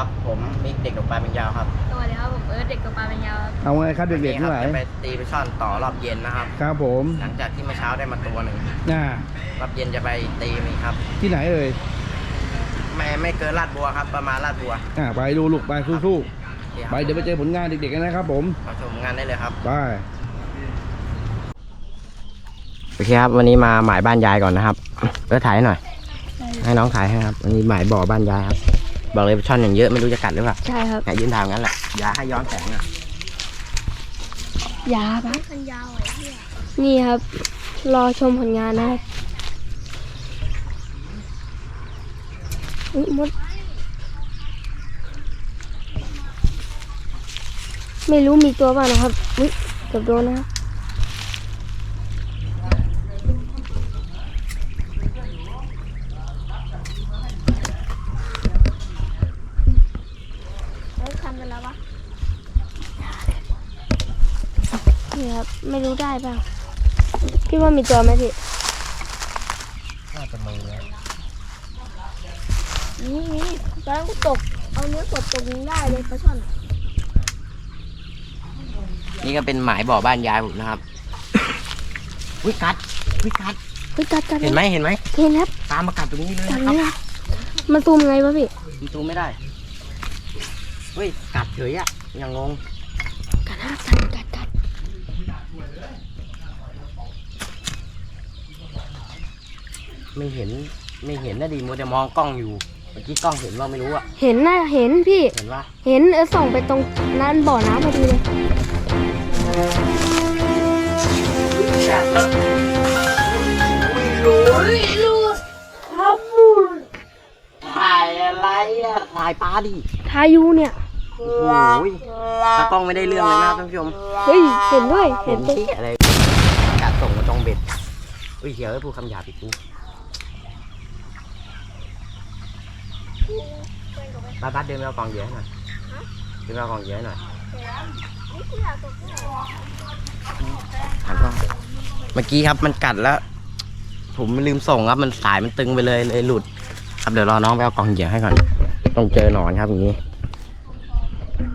ครับ ผมมิกเด็กกับปลาเป็นยาวครับสวัสดีครับผมเอิร์ธเด็กกับปลาเป็นยาวครับเอาไงครับเด็กๆทั้งหลายจะไปตีไปช่อนต่อรอบเย็นนะครับ ครับผมหลังจากที่เมื่อเช้าได้มาตัวหนึ่งน่ารอบเย็นจะไปตีมีกครับ ที่ไหนเอ่ยไม่ไม่เกินลาดบัวครับ ประมาณลาดบัวอ่าไปดูลูกไปสู้โอเคๆครับไปเดี๋ยวไปเจอผลงานเด็กๆกันนะครับ ผมมาชมงานได้เลยครับไปโอเคครับ วันนี้มาหมายบ้านยายก่อนนะครับเออถ่ายให้หน่อย ให้น้องถ่ายให้ครับ วันนี้หมายบ่อบ้านยายครับ บอกเลยช่อนอย่างเยอะไม่รู้จะกัดหรือเปล่าใช่ครับเนี่ยยืนทางงั้นแหละอย่าให้ย้อนแสงอะยาปะนี่ครับ รอชมผลงานนะครับอุ๊ยมด ไม่รู้มีตัวเปล่านะครับ อุ้ยเกือบโดนนะครับทำไปแล้ววะนี่ครับ ไม่รู้ได้เปล่าพี่ว่ามีตัวไหมพี่น่าจะมือนะนี่นี่ตอนนั้นกูตก เอาเนื้อกดตรงนี้ได้เลยปลาช่อนนี่ก็เป็นหมายบ่อบ้านยายผมนะครับ วิกัดวิกัด เฮ้ยกัดกัดเห็นไหมเห็นไหม เห็นครับตามมากัดตรงนี้เลยกัดนะครับเนี่ยมันซูมไงวะพี่ดูตัวไม่ได้ เฮ้ย กัดเฉยอะอย่างงง กัดฮะกัดกัดกัด ไม่เห็นไม่เห็นนะดีมัวแต่มองกล้องอยู่เมื่อกี้กล้องเห็นว่าไม่รู้อะเห็นนะเห็นพี่ เห็นว่าเห็นเออส่องไปตรงนั้นบ่อน้ำพอดีเลยถ่ายอะไรอะถ่ายปลาดิทายุเนี่ย โอ้ยตากล้องไม่ได้เรื่องเลยนะครับท่านผู้ชมเฮ้ย เห็นด้วย เห็เห็นนตรงที่อะไรกัดส่งมาตรงเบ็ดอุ้ยเขียวไอ้พูดคำหยาบอีกกู บ้าสบ้าสเดินไปเอากล่องเหยื่อให้หน่อยเดินไปเอากล่องเหยื่อให้หน่อยหันกล้องเมื่อกี้ครับมันกัดแล้ว ผมลืมส่งครับมันสายมันตึงไปเลยเลยหลุด ครับเดี๋ยวรอน้องไปเอากล่องเหยื่อให้ก่อน ต้องเจอหนอนครับอย่างนี้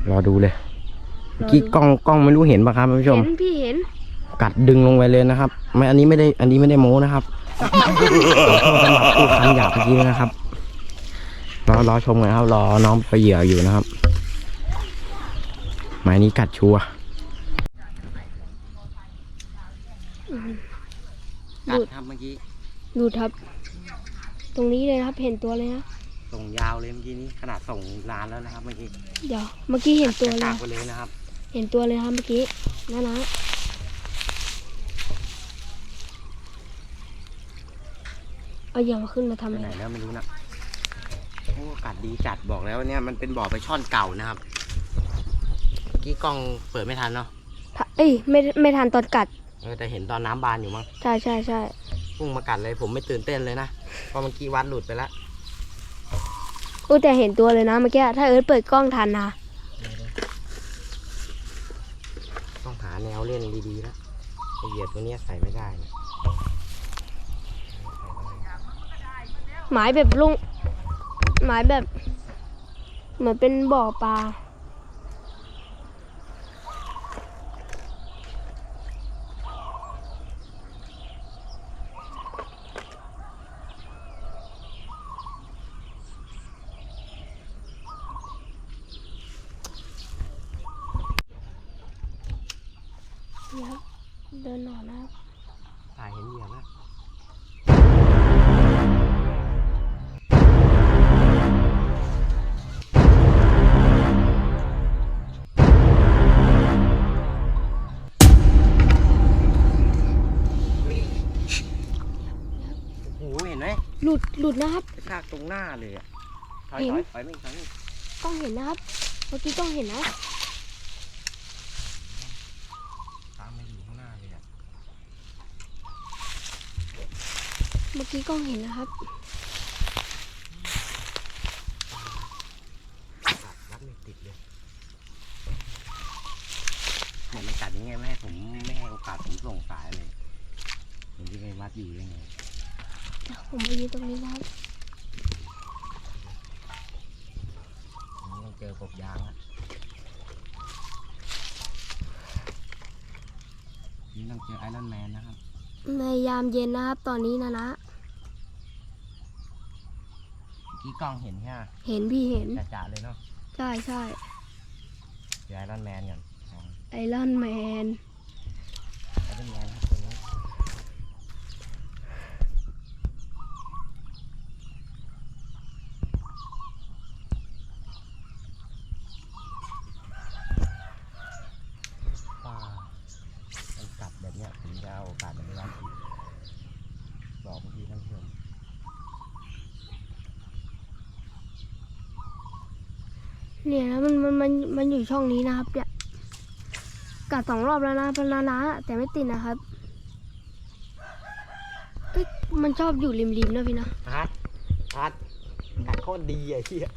รอดูเลย เมื่อกี้กล้องกล้องไม่รู้เห็นปะครับท่านผู้ชม เห็นพี่เห็น กัดดึงลงไปเลยนะครับ ไม่อันนี้ไม่ได้อันนี้ไม่ได้โม้นะครับขอโทษสำหรับผู้คันหยาบเมื่อกี้นะครับ รอรอชมกันครับ รอน้องไปเหยื่ออยู่นะครับหมายนี้กัดชัวร์กัดครับเมื่อกี้ ดูครับ ตรงนี้เลยครับ เห็นตัวเลยนะส่งยาวเลยเมื่อกี้นี้ ขนาดส่งนานแล้วนะครับเมื่อกี้ เดี๋ยว เมื่อกี้เห็นตัวเลกายกไปเลยนะครับ เห็นตัวเลยครับเมื่อกี้นะนะเอาอย่ามาขึ้นมาทำไปอะไหนไรแล้วไม่รู้นะ โอ้กัดดีจัดบอกแล้วเนี่ยมันเป็นบ่อไปช่อนเก่านะครับเมื่อกี้กล้องเปิดไม่ทันเนาะถ้าเอ้ยไม่ไม่ทันตอนกัดเออแต่เห็นตอนน้ำบานอยู่มั้งใช่ใช่ใช่พุ่งมากัดเลยผมไม่ตื่นเต้นเลยนะเพราะเมื่อกี้วัดหลุดไปแล้วอู้แต่เห็นตัวเลยนะเมื่อกี้ถ้าเอิร์ธเปิดกล้องทันนะต้องหาแนวเล่นดีๆแล้วไอเหยียดตัวเนี้ยใส่ไม่ได้เนี่ยหมายแบบลุง หมายแบบ เหมือนเป็นบ่อปลาเดินหนอนนะครับถ่ายเห็นเหยียดแล้ว ลุดหลุดนะครับกระชากตรงหน้าเลยอะถอยเห็น ถอยถอยไม่ถอยไม่ต้องเห็นนะครับ เมื่อกี้ต้องเห็นนะ ตามมาอยู่ข้างหน้าเลยอะเมื่อกี้กล้องเห็นนะครับ กัดรัดไม่ติดเลยเนี่ยมันกัดยังไงไม่ให้ผมไม่ให้โอกาสผมส่งสายเลยผมจะไปวัดอยู่ยังไง ผมมายืนตรงนี้นะครับโอ้อกบยางละนี่ต้องเจอไอรอนแมนนะครับ ในยามเย็นนะครับ ตอนนี้นะนะเมื่อกี้กล้องเห็นใช่ไหมเห็นพี่เห็น จ่าๆเลยเนาะใช่ใช่เจอไอรอนแมนก่อน ไอรอนแมน ไอรอนแมนครับตัวนี้ปลามันกัดแบบเนี้ยผมจะเอาโอกาสแบบนี้ไว้อีกบอกเมื่อกี้ท่านผู้ชม เนี่ยนะมันมันมันมันอยู่ช่องนี้นะครับเนี่ยกัดสองรอบแล้วนะพนานะแต่ไม่ติดนะครับเอ้ยมันชอบอยู่ริมๆนะพี่นะฮัทฮัทกัดโคตรดีอะเฮีย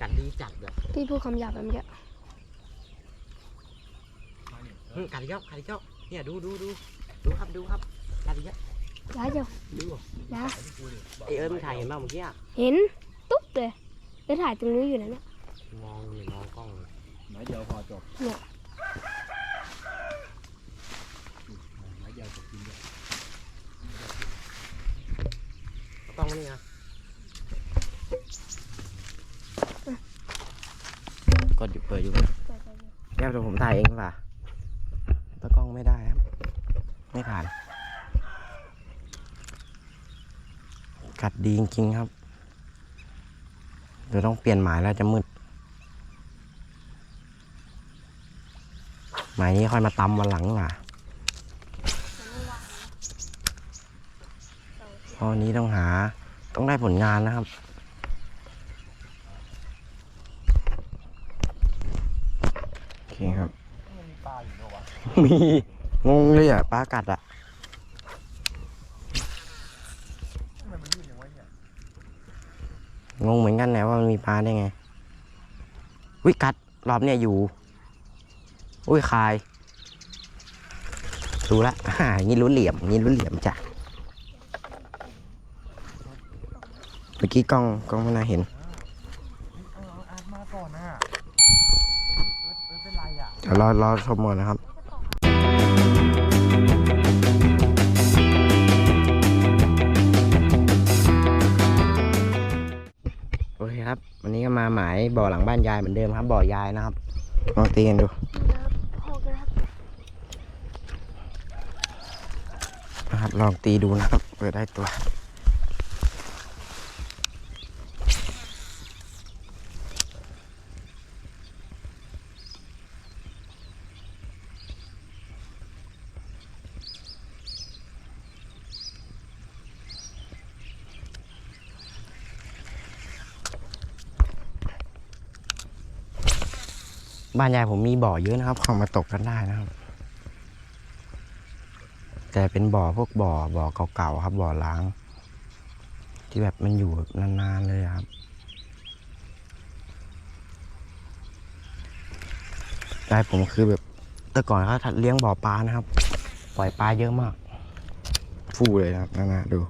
กัดดีจัดเลยพี่พูดคำหยาบแบบเนี้ยอืมกัดอีกแล้วกัดอีกแล้วเนี่ยดูดูดูดูครับดูครับกัดอีกแล้ว ย้ายเจ้าดูย้ายไอเอิร์ธมันถ่ายเห็นป่ะเมื่อกี้อะเห็น ตุ๊บเลยแล้วถ่ายตรงนี้อยู่นะเนี่ยมองเลยมองกล้องเลยไม้เดียวพอจบเนี่ยไม้เดียวจบกินเลยเอากล้องมานี่นะกดอยู่เปิดอยู่แก้วเดี๋ยวผมถ่ายเองดีกว่าตากล้องไม่ได้ครับ ไม่ผ่าน กัดดีจริงๆครับ เดี๋ยวต้องเปลี่ยนหมายแล้วจะมืด หมายนี้ค่อยมาตำวันหลังดีกว่าเพราะวันนี้ต้องหาต้องได้ผลงานนะครับโอเคครับ มีปลาอยู่ด้วยวะมีงงเลยอะปลากัดอะ ทำไมมันยืดอย่างวะเนี่ย งงเหมือนกันแหละว่ามันมีปลาได้ไงวิกัดรอบเนี่ยอยู่ อุ้ยคาย ดูละอ่านี่รู้เหลี่ยมนี่รู้เหลี่ยมจ้ะเมื่อกี้กล้องกล้องไม่น่าเห็นเอออาร์ตมาก่อนนะเอิร์ธเอิร์ธเป็นไรอะเดี๋ยวรอรอชมก่อนนะครับ โอเคครับ วันนี้ก็มาหมายบ่อหลังบ้านยายเหมือนเดิมครับ บ่อยายนะครับลองตีกันดูนครับนะครับลองตีดูนะครับเพื่อได้ตัว บ้านยายผมมีบ่อเยอะนะครับเข้ามาตกกันได้นะครับ แต่เป็นบ่อพวกบ่อบ่อเก่าๆครับ บ่อล้าง ที่แบบมันอยู่นานๆเลยครับยายผมคือแบบแต่ก่อนเขาถัดเลี้ยงบ่อปลานะครับ ปล่อยปลาเยอะมาก ฟู่เลยนะครับนาๆดู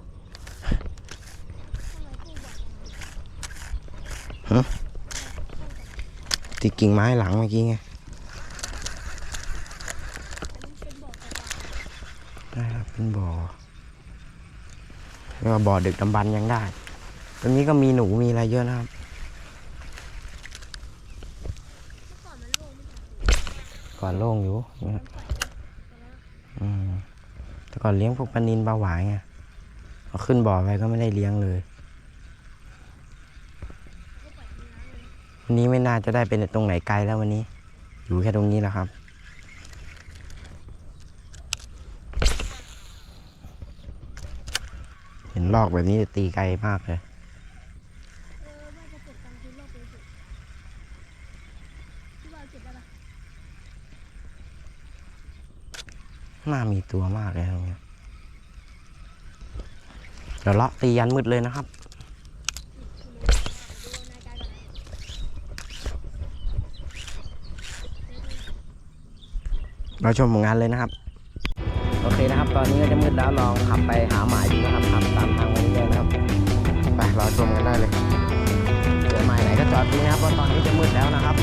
ฮะ ติดกิ่งไม้หลังเมื่อกี้ไงได้ครับเป็นบ่อเรียกว่าบ่อดึกดำบรรยังได้ ตรงนี้ก็มีหนูมีอะไรเยอะนะครับก่อนโล่งอยู่นะอืมแต่ก่อนเลี้ยงพวกปลานินปลาหวายไงเอาขึ้นบ่อไปก็ไม่ได้เลี้ยงเลย วันนี้ไม่น่าจะได้เป็นตรงไหนไกลแล้ววันนี้ อยู่แค่ตรงนี้แหละครับ เห็นลอกแบบนี้ตีไกลมากเลยน่ามีตัวมากเลยตรงนี้ยเดี๋ยวเลาะตียันมืดเลยนะครับ เราชมผลงานเลยนะครับ โอเคนะครับ ตอนนี้ก็จะมืดแล้วลองขับไปหาหมายดูนะครับขับตามทางไปเรื่อยๆนะครับไปเราชมกันได้เลยเจอหมายไหนก็จอดทิ้งนะครับเพราะตอนนี้จะมืดแล้วนะครับ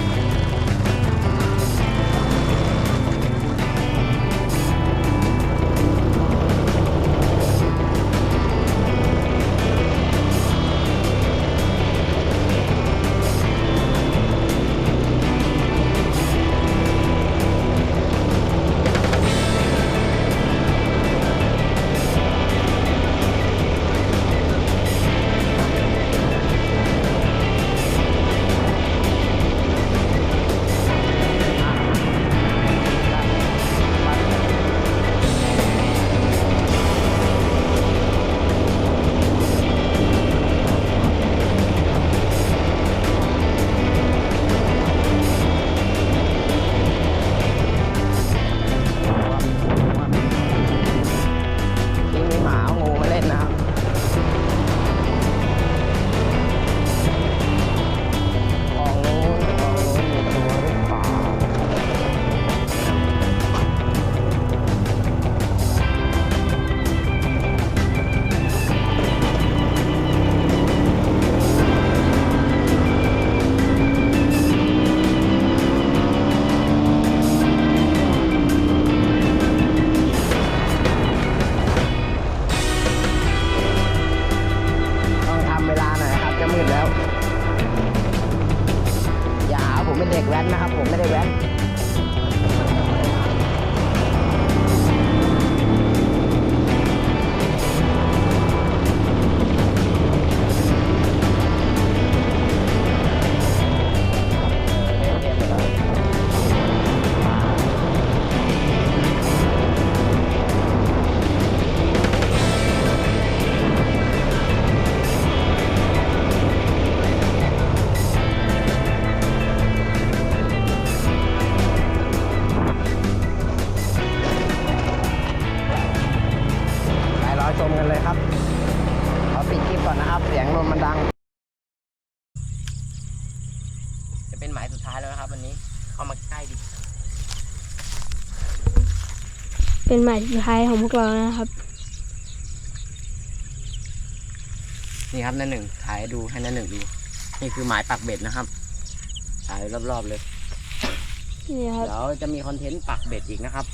เป็นหมายสุดท้ายแล้วนะครับ วันนี้ เอามาใกล้ดิ เป็นหมายสุดท้ายของพวกเรานะครับ นี่ครับนั่นหนึ่งถ่ายให้ดูให้นั่นหนึ่งดูนี่คือหมายปักเบ็ดนะครับถ่ายรอบๆเลยนี่ครับ เดี๋ยวจะมีคอนเทนต์ปักเบ็ดอีกนะครับ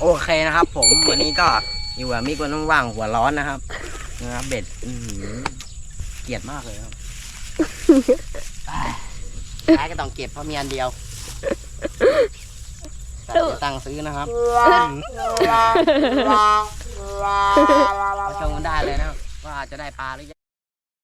โอเคนะครับ ผมวันนี้ก็อยู่กับมิกวันว่างๆหัวร้อนนะครับ นะครับเบ็ดอื้อหือเกลียดมากเลยครับ ท้ายก็ต้องเก็บเพราะมีอันเดียวแต่เดี๋ยวตังค์ซื้อนะครับมาชมกันได้เลยนะครับว่าจะได้ปลาหรือยัง